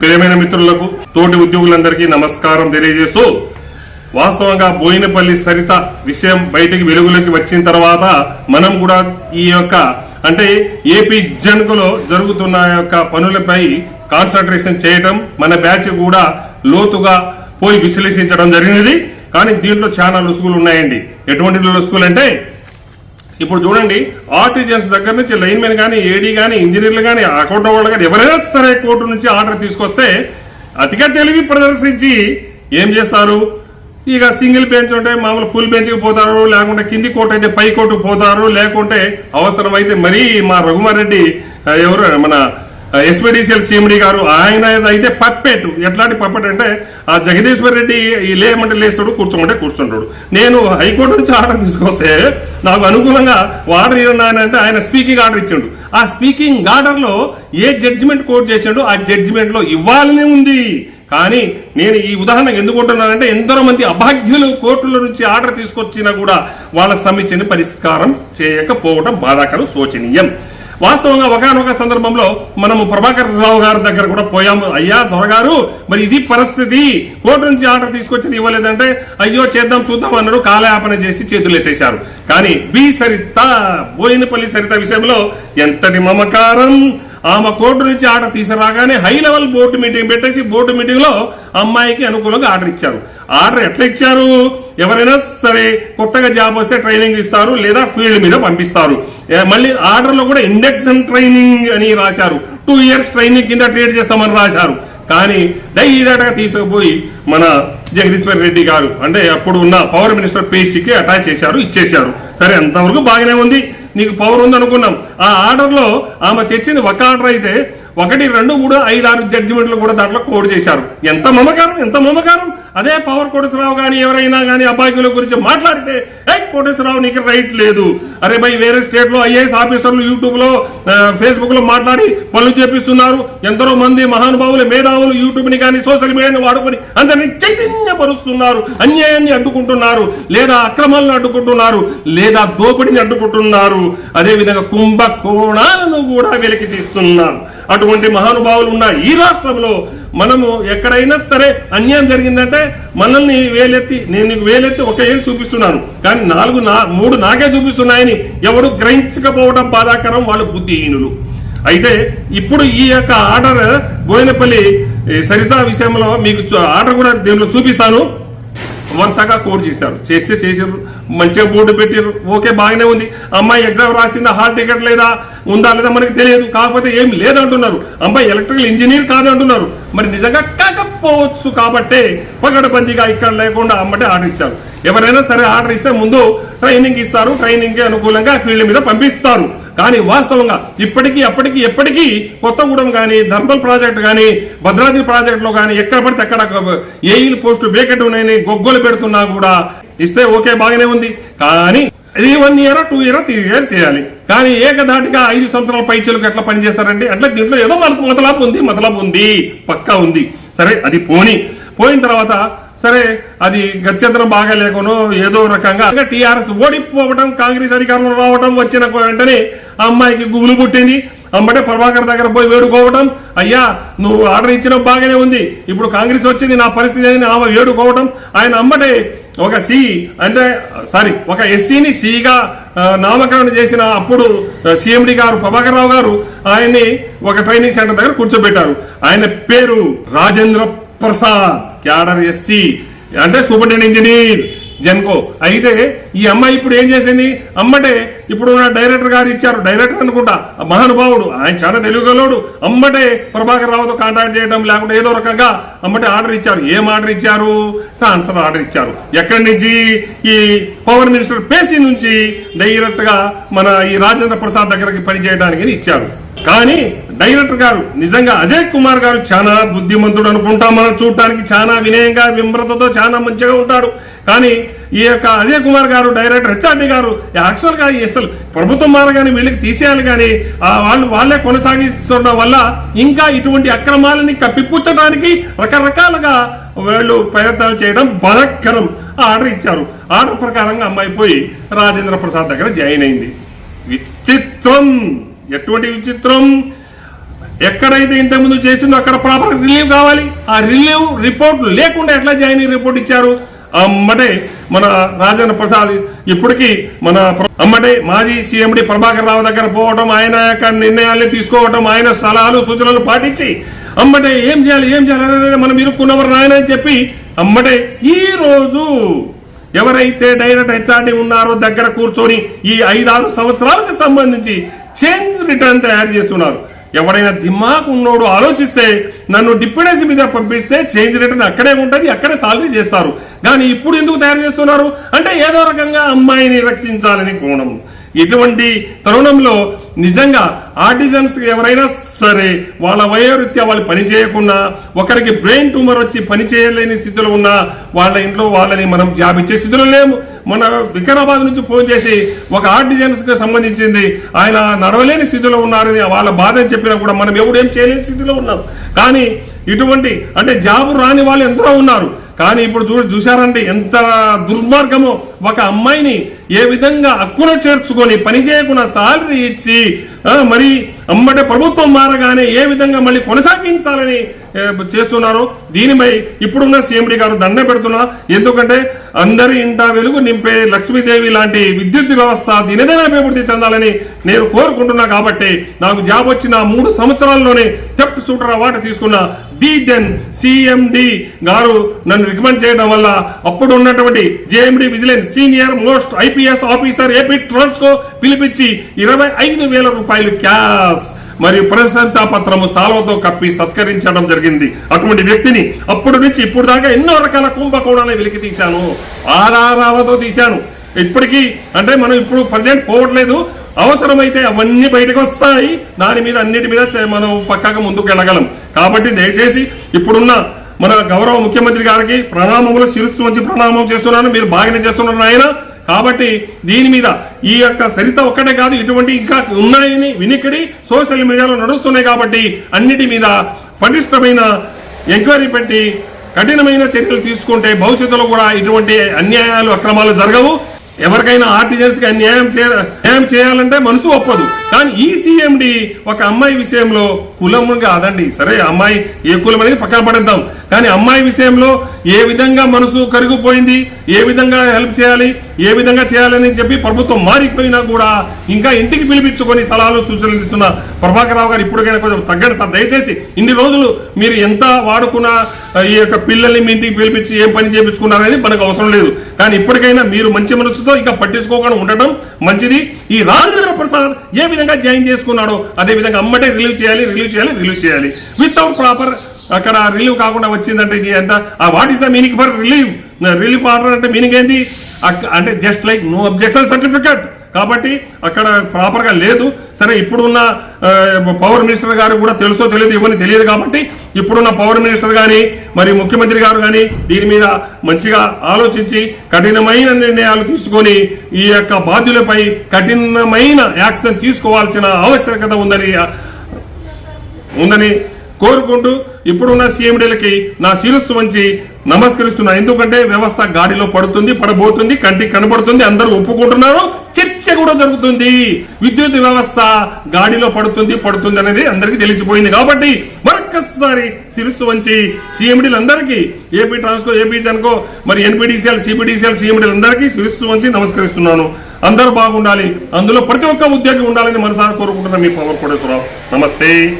ప్రియమైన మిత్రులకు తోటి ఉద్యోగులందరికీ నమస్కారం తెలియజేస్తూ వాస్తవంగా బోయినపల్లి సరిత విషయం బయటికి వెలుగులోకి వచ్చిన తర్వాత మనం కూడా ఈ యొక్క అంటే ఏపీ జన్కులో జరుగుతున్న యొక్క పనులపై కాన్సన్ట్రేషన్ చేయటం మన బ్యాచ్ కూడా లోతుగా పోయి విశ్లేషించడం జరిగినది. కానీ దీంట్లో చాలా లొసుగులు ఉన్నాయండి. ఎటువంటి లొసుగులు అంటే ఇప్పుడు చూడండి ఆర్టిజన్స్ దగ్గర నుంచి లైన్ మెన్ కానీ ఏడీ కానీ ఇంజనీర్లు కానీ అకౌంట్ వాళ్ళు కానీ ఎవరైనా సరే కోర్టు నుంచి ఆర్డర్ తీసుకొస్తే అతిగా తెలివి ప్రదర్శించి ఏం చేస్తారు? ఇక సింగిల్ బెంచ్ ఉంటే మామూలు ఫుల్ బెంచ్కి పోతారు లేకుంటే కింది కోర్టు అయితే పై కోర్టుకు పోతారు లేకుంటే అవసరమైతే మరీ మా రఘుమారెడ్డి ఎవరు మన ఎస్పీడీసీఎల్ సీఎండి గారు ఆయన అయితే పప్పెట్. ఎట్లాంటి పప్పెట్ అంటే ఆ జగదీశ్వర్ రెడ్డి ఈ లేమంటే లేస్తాడు కూర్చోమంటే కూర్చుంటాడు. నేను హైకోర్టు నుంచి ఆర్డర్ తీసుకొస్తే నాకు అనుకూలంగా ఆర్డర్ ఏమన్నానంటే ఆయన స్పీకింగ్ ఆర్డర్ ఇచ్చిండు. ఆ స్పీకింగ్ ఆర్డర్లో ఏ జడ్జిమెంట్ కోర్ట్ చేశాడో ఆ జడ్జిమెంట్లో ఇవ్వాలని ఉంది. కానీ నేను ఈ ఉదాహరణ ఎందుకుంటున్నానంటే ఎందరో మంది అభాగ్యులు కోర్టుల నుంచి ఆర్డర్ తీసుకొచ్చినా కూడా వాళ్ళ సమస్యని పరిష్కారం చేయకపోవడం బాధాకరం శోచనీయం. వాస్తవంగా ఒకనొక సందర్భంలో మనము ప్రభాకర్ రావు గారి దగ్గర కూడా పోయాము. అయ్యా దొరగారు మరి ఇది పరిస్థితి. కోర్టు నుంచి ఆర్డర్ తీసుకొచ్చి ఇవ్వలేదంటే అయ్యో చేద్దాం చూద్దాం అన్నాడు. కాలయాపన చేసి చేతులు ఎత్తేశారు. కానీ బి సరిత బోయినపల్లి సరిత విషయంలో ఎంతటి మమకారం. ఆమె కోర్టు నుంచి ఆర్డర్ తీసుకురాగానే హై లెవెల్ బోర్డు మీటింగ్ పెట్టేసి బోర్డు మీటింగ్లో అమ్మాయికి అనుకూలంగా ఆర్డర్ ఇచ్చారు. ఆర్డర్ ఎట్లా ఇచ్చారు? ఎవరైనా సరే కొత్తగా జాబ్ వస్తే ట్రైనింగ్ ఇస్తారు లేదా ఫీల్డ్ మీద పంపిస్తారు. మళ్ళీ ఆర్డర్లో కూడా ఇండక్షన్ ట్రైనింగ్ అని రాశారు. టూ ఇయర్స్ ట్రైనింగ్ కింద ట్రేడ్ చేస్తామని రాశారు. కానీ డైరెక్ట్గా తీసుకుపోయి మన జగదీశ్వర్ రెడ్డి గారు అంటే అప్పుడు ఉన్న పవర్ మినిస్టర్ పేజీకి అటాచ్ చేశారు ఇచ్చేశారు. సరే అంతవరకు బాగానే ఉంది. నీకు పవర్ ఉంది అనుకున్నాం ఆ ఆర్డర్లో ఆమె తెచ్చింది ఒక ఆర్డర్ అయితే ఒకటి రెండు మూడు ఐదు ఆరు జడ్జిమెంట్లు కూడా దాంట్లో కోడ్ చేశారు. ఎంత మమకారం ఎంత మమకారం? అదే పవర్ కోటేశ్వరరావు కానీ ఎవరైనా కానీ అబ్బాయిల గురించి మాట్లాడితే ఏ కోటేశ్వరరావు నీకు రైట్ లేదు. అరే భయ్ వేరే స్టేట్లో ఐఏఎస్ ఆఫీసర్లు యూట్యూబ్లో ఫేస్బుక్లో మాట్లాడి పనులు చేపిస్తున్నారు. ఎందరో మంది మహానుభావులు మేధావులు యూట్యూబ్ని కానీ సోషల్ మీడియాని వాడుకొని అందరినీ చైతన్యపరుస్తున్నారు. అన్యాయాన్ని అడ్డుకుంటున్నారు. లేదా అక్రమాలను అడ్డుకుంటున్నారు. లేదా దోపిడిని అడ్డుకుంటున్నారు. అదేవిధంగా కుంభకోణాలను కూడా వెలికి తీస్తున్నారు అటువంటి మహానుభావులు ఉన్న ఈ రాష్ట్రంలో మనము ఎక్కడైనా సరే అన్యాయం జరిగిందంటే మనల్ని వేలెత్తి నేను నీకు వేలెత్తి ఒక ఏళ్ళు చూపిస్తున్నాను. కానీ నాలుగు నా మూడు నాకే చూపిస్తున్నాయని ఎవడు గ్రహించకపోవడం బాధాకరం వాళ్ళు బుద్ధిహీనులు. అయితే ఇప్పుడు ఈ యొక్క ఆర్డర్ బోయినపల్లి ఈ సరిత విషయంలో మీకు ఆర్డర్ కూడా దీనిలో చూపిస్తాను. వరుసగా కోడ్ చేశారు. చేస్తే చేసారు మంచిగా బోర్డు పెట్టారు ఓకే బాగానే ఉంది. అమ్మాయి ఎగ్జామ్ రాసిందా? హాల్ టికెట్ లేదా? ఉందా లేదా మనకి తెలియదు. కాకపోతే ఏం లేదంటున్నారు. అమ్మాయి ఎలక్ట్రికల్ ఇంజనీర్ కాదంటున్నారు. మరి నిజంగా కాకపోవచ్చు కాబట్టే పగడబందీగా ఇక్కడ లేకుండా అమ్మటే ఆర్డర్ ఇచ్చారు. ఎవరైనా సరే ఆర్డర్ ఇస్తే ముందు ట్రైనింగ్ ఇస్తారు. ట్రైనింగ్కి అనుకూలంగా ఫీల్డ్ మీద పంపిస్తారు. కానీ వాస్తవంగా ఇప్పటికీ అప్పటికి ఎప్పటికీ కొత్తగూడెం కానీ ధర్మల్ ప్రాజెక్ట్ కానీ భద్రాద్రి ప్రాజెక్టులో కానీ ఎక్కడ పడితే అక్కడ ఏఈల్ పోస్టు వేకెట్ ఉన్నాయని గొగ్గోలు పెడుతున్నా కూడా ఇస్తే ఓకే బాగానే ఉంది. కానీ ఇది one year two year three year చేయాలి. కానీ ఏకధాటిగా ఐదు సంవత్సరాల పైచలకు ఎట్లా పనిచేస్తారండి అట్లా దీంట్లో ఏదో మనకు మతలాపు ఉంది మతలాపు ఉంది పక్కా ఉంది. సరే అది పోని. పోయిన తర్వాత సరే అది గత్యంతరం బాగా లేకనో ఏదో రకంగా. టీఆర్ఎస్ ఓడిపోవడం కాంగ్రెస్ అధికారంలో రావడం వచ్చిన వెంటనే ఆ అమ్మాయికి గుబులు పుట్టింది. అమ్మటే ప్రభాకర్ దగ్గర పోయి వేడుకోవటం అయ్యా నువ్వు ఆర్డర్ ఇచ్చిన బాగానే ఉంది. ఇప్పుడు కాంగ్రెస్ వచ్చింది నా పరిస్థితి అని ఆమె వేడుకోవటం. ఆయన అమ్మటే ఒక సి అంటే సారీ ఒక ఎస్సీని సిగా నామకరణం చేసిన అప్పుడు సిఎండి గారు ప్రభాకర్ రావు గారు ఆయన్ని ఒక ట్రైనింగ్ సెంటర్ దగ్గర కూర్చోబెట్టారు. ఆయన పేరు రాజేంద్ర ప్రసాద్. క్యాడర్ ఎస్సీ అంటే సూపరింటెండెంట్ ఇంజనీర్ జన్కో. అయితే ఈ అమ్మాయి ఇప్పుడు ఏం చేసింది? అమ్మటే ఇప్పుడు డైరెక్టర్ గారు ఇచ్చారు. డైరెక్టర్ అనుకుంటా ఆ మహానుభావుడు ఆయన చాలా తెలుగులోడు అమ్మటే ప్రభాకర్ రావుతో కాంటాక్ట్ చేయడం లేకుంటే ఏదో రకంగా అమ్మటే ఆర్డర్ ఇచ్చారు. ఏం ఆర్డర్ ఇచ్చారు? ట్రాన్స్ఫర్ ఆర్డర్ ఇచ్చారు. ఎక్కడి నుంచి? ఈ పవర్ మినిస్టర్ పేసి నుంచి డైరెక్ట్గా మన ఈ రాజేంద్ర ప్రసాద్ దగ్గరికి పనిచేయడానికి ఇచ్చారు. కానీ డైరెక్టర్ గారు నిజంగా అజయ్ కుమార్ గారు చాలా బుద్ధిమంతుడు అనుకుంటాం. మనం చూడటానికి చాలా వినయంగా విమ్రతతో చాలా మంచిగా ఉంటాడు. కానీ ఈ యొక్క అజయ్ కుమార్ గారు డైరెక్టర్ హెచ్ఆర్డి గారు యాక్చువల్గా ఈ అసలు ప్రభుత్వం మారగానే వీళ్ళకి తీసేయాలి కానీ వాళ్ళు వాళ్ళే కొనసాగిస్తుండడం వల్ల ఇంకా ఇటువంటి అక్రమాలని కప్పిపుచ్చడానికి రకరకాలుగా వాళ్ళు ప్రయత్నాలు చేయడం బలకరం ఆర్డర్ ఇచ్చారు. ఆర్డర్ ప్రకారంగా అమ్మాయి పోయి రాజేంద్ర ప్రసాద్ దగ్గర జాయిన్ అయింది. విచిత్రం! ఎటువంటి విచిత్రం! ఎక్కడైతే ఇంతకుముందు చేసిందో అక్కడ ప్రాపర్ రిలీవ్ కావాలి. ఆ రిలీవ్ రిపోర్ట్ లేకుండా ఎట్లా జాయినింగ్ రిపోర్ట్ ఇచ్చారు? అమ్మటే! మన రాజేంద్ర ప్రసాద్ ఇప్పటికీ మన ప్ర- అమ్మటే మాజీ సీఎండి ప్రభాకర్ రావు దగ్గర పోవటం ఆయన యొక్క నిర్ణయాలు తీసుకోవటం ఆయన సలహాలు సూచనలు పాటించి అమ్మటే ఏం చేయాలి ఏం చేయాలి మనం ఇరుక్కున్నవారు నాయన అని చెప్పి అమ్మటే ఈ రోజు ఎవరైతే డైరెక్ట్ హెచ్ఆర్డి ఉన్నారో దగ్గర కూర్చొని ఈ ఐదారు సంవత్సరాలకు సంబంధించి చేంజ్ రిటర్న్ తయారు చేస్తున్నారు. ఎవరైనా దిమ్మాకు ఉన్నోడు ఆలోచిస్తే నన్ను డిప్యూటెన్సీ మీద పంపిస్తే చేంజ్ రేట్ అక్కడే ఉంటుంది అక్కడే సాల్వ్ చేస్తారు. కానీ ఇప్పుడు ఎందుకు తయారు చేస్తున్నారు? అంటే ఏదో రకంగా అమ్మాయిని రక్షించాలని కోణం. ఇటువంటి తరుణంలో నిజంగా ఆర్టిజన్స్ ఎవరైనా సరే వాళ్ళ వయోరీత్యా వాళ్ళు పని చేయకుండా ఒకరికి బ్రెయిన్ ట్యూమర్ వచ్చి పని చేయలేని స్థితిలో ఉన్న వాళ్ళ ఇంట్లో వాళ్ళని మనం జాబ్ ఇచ్చే స్థితిలో లేము. మన వికారాబాద్ నుంచి ఫోన్ చేసి ఒక ఆర్డిజన్స్కి సంబంధించింది. ఆయన నడవలేని స్థితిలో ఉన్నారని వాళ్ళ బాధ అని చెప్పినా కూడా మనం ఎవడేం ఏం చేయలేని స్థితిలో ఉన్నాం. కానీ ఇటువంటి అంటే జాబ్ రాని వాళ్ళు ఎంతో ఉన్నారు. కానీ ఇప్పుడు చూ చూశారంటే ఎంత దుర్మార్గమో. ఒక అమ్మాయిని ఏ విధంగా హక్కున చేర్చుకొని పని చేయకుండా సాలరీ ఇచ్చి మరి అమ్మటే ప్రభుత్వం మారగానే ఏ విధంగా మళ్ళీ కొనసాగించాలని చేస్తున్నారు? దీనిపై ఇప్పుడున్న సీఎండి గారు దండ పెడుతున్నా. ఎందుకంటే అందరి ఇంట వెలుగు నింపే లక్ష్మీదేవి లాంటి విద్యుత్ వ్యవస్థ దినదిన అభివృద్ధి చెందాలని నేను కోరుకుంటున్నా కాబట్టి నాకు జాబ్ వచ్చిన మూడు సంవత్సరాల్లోనే తెప్ట్ సూటర్ అవార్డు తీసుకున్న డి దెన్ సిఎండి గారు నన్ను రికమెండ్ చేయడం వల్ల అప్పుడు ఉన్నటువంటి JMD vigilance senior most IPS officer AP Transco పిలిపించి ఇరవై ఐదు వేల రూపాయలు క్యాష్. మరియు ప్రశంసా పత్రము సాల్వతో కప్పి సత్కరించడం జరిగింది. అటువంటి వ్యక్తిని అప్పటి నుంచి ఇప్పుడు దాకా ఎన్నో రకాల కుంభకోణాలను వెలికి తీశాను. ఆధారాలతో తీశాను. ఇప్పటికీ అంటే మనం ఇప్పుడు ప్రజెంట్ పోవట్లేదు. అవసరమైతే అవన్నీ బయటకు వస్తాయి. దాని మీద అన్నిటి మీద చే- మనం పక్కగా ముందుకు వెళ్ళగలం. కాబట్టి దయచేసి ఇప్పుడున్న మన గౌరవ ముఖ్యమంత్రి గారికి ప్రణామములు శిరస్సు వచ్చి ప్రణామం చేస్తున్నాను. మీరు బాగానే చేస్తున్నారు ఆయన కాబట్టి దీని మీద ఈ యొక్క సరిత ఒక్కటే కాదు ఇటువంటి ఇంకా ఉన్నాయని వినికిడి సోషల్ మీడియాలో నడుస్తున్నాయి కాబట్టి అన్నిటి మీద పటిష్టమైన ఎంక్వైరీ పెట్టి కఠినమైన చర్యలు తీసుకుంటే భవిష్యత్తులో కూడా ఇటువంటి అన్యాయాలు అక్రమాలు జరగవు. ఎవరికైనా ఆర్టిజన్స్ అన్యాయం చేయ న్యాయం చేయాలంటే మనసు ఒప్పదు. కానీ ఈ సీఎండి ఒక అమ్మాయి విషయంలో కులం కాదండి. సరే అమ్మాయి ఏ కులం అనేది పక్కన పడేద్దాం. కానీ అమ్మాయి విషయంలో ఏ విధంగా మనసు కరిగిపోయింది ఏ విధంగా హెల్ప్ చేయాలి ఏ విధంగా చేయాలని చెప్పి ప్రభుత్వం మారిపోయినా కూడా ఇంకా ఇంటికి పిలిపించుకొని సలహాలు సూచనలు ఇస్తున్న ప్రభాకర్ రావు గారు ఇప్పటికైనా కొంచెం తగ్గండి సార్. దయచేసి ఇన్ని రోజులు మీరు ఎంత వాడుకున్నా ఈ యొక్క పిల్లల్ని మీ ఇంటికి పిలిపించి ఏం పని చేయించుకున్నారనేది మనకు అవసరం లేదు. కానీ ఇప్పటికైనా మీరు మంచి మనసుతో ఇంకా పట్టించుకోకుండా ఉండటం మంచిది. ఈ రాజేంద్ర ప్రసాద్ ఏ విధంగా జాయిన్ చేసుకున్నాడో అదే విధంగా అమ్మటే రిలీవ్ చేయాలి రిలీవ్ చేయాలి రిలీవ్ చేయాలి. వితౌట్ ప్రాపర్ అక్కడ రిలీవ్ కాకుండా వచ్చిందంటే ఇది ఎంత? ఆ what is the meaning for relieve relief order అంటే మీనింగ్ ఏంటి అంటే just like no objection certificate కాబట్టి అక్కడ ప్రాపర్గా లేదు. సరే ఇప్పుడున్న పవర్ మినిస్టర్ గారు కూడా తెలుసో తెలియదు ఇవన్నీ తెలియదు కాబట్టి ఇప్పుడున్న పవర్ మినిస్టర్ కానీ మరి ముఖ్యమంత్రి గారు కానీ దీని మీద మంచిగా ఆలోచించి కఠినమైన నిర్ణయాలు తీసుకొని ఈ యొక్క బాధ్యులపై కఠినమైన యాక్షన్ తీసుకోవాల్సిన ఆవశ్యకత ఉందని ఉందని కోరుకుంటూ ఇప్పుడున్న సీఎండీలకి నా శిరస్సు వంచి నమస్కరిస్తున్నా. ఎందుకంటే వ్యవస్థ గాడిలో పడుతుంది పడబోతుంది కంటికి కనబడుతుంది అందరూ ఒప్పుకుంటున్నారు. చర్చ కూడా జరుగుతుంది. విద్యుత్ వ్యవస్థ గాడిలో పడుతుంది పడుతుంది అనేది అందరికీ తెలిసిపోయింది కాబట్టి మరొక్కసారి శిరస్సు వంచి సీఎండీలు అందరికీ ఏపీ ట్రాన్స్కో ఏపీ జన్కో మరి ఎన్పీడీసీఎల్ సిపిడిసిఎల్ సీఎండీలు అందరికీ శిరస్సు వంచి నమస్కరిస్తున్నాను. అందరూ బాగుండాలి. అందులో ప్రతి ఒక్క ఉద్యోగి ఉండాలని మనసారి కోరుకుంటున్నాను మీ పవర్ కోటేశ్వరరావు నమస్తే.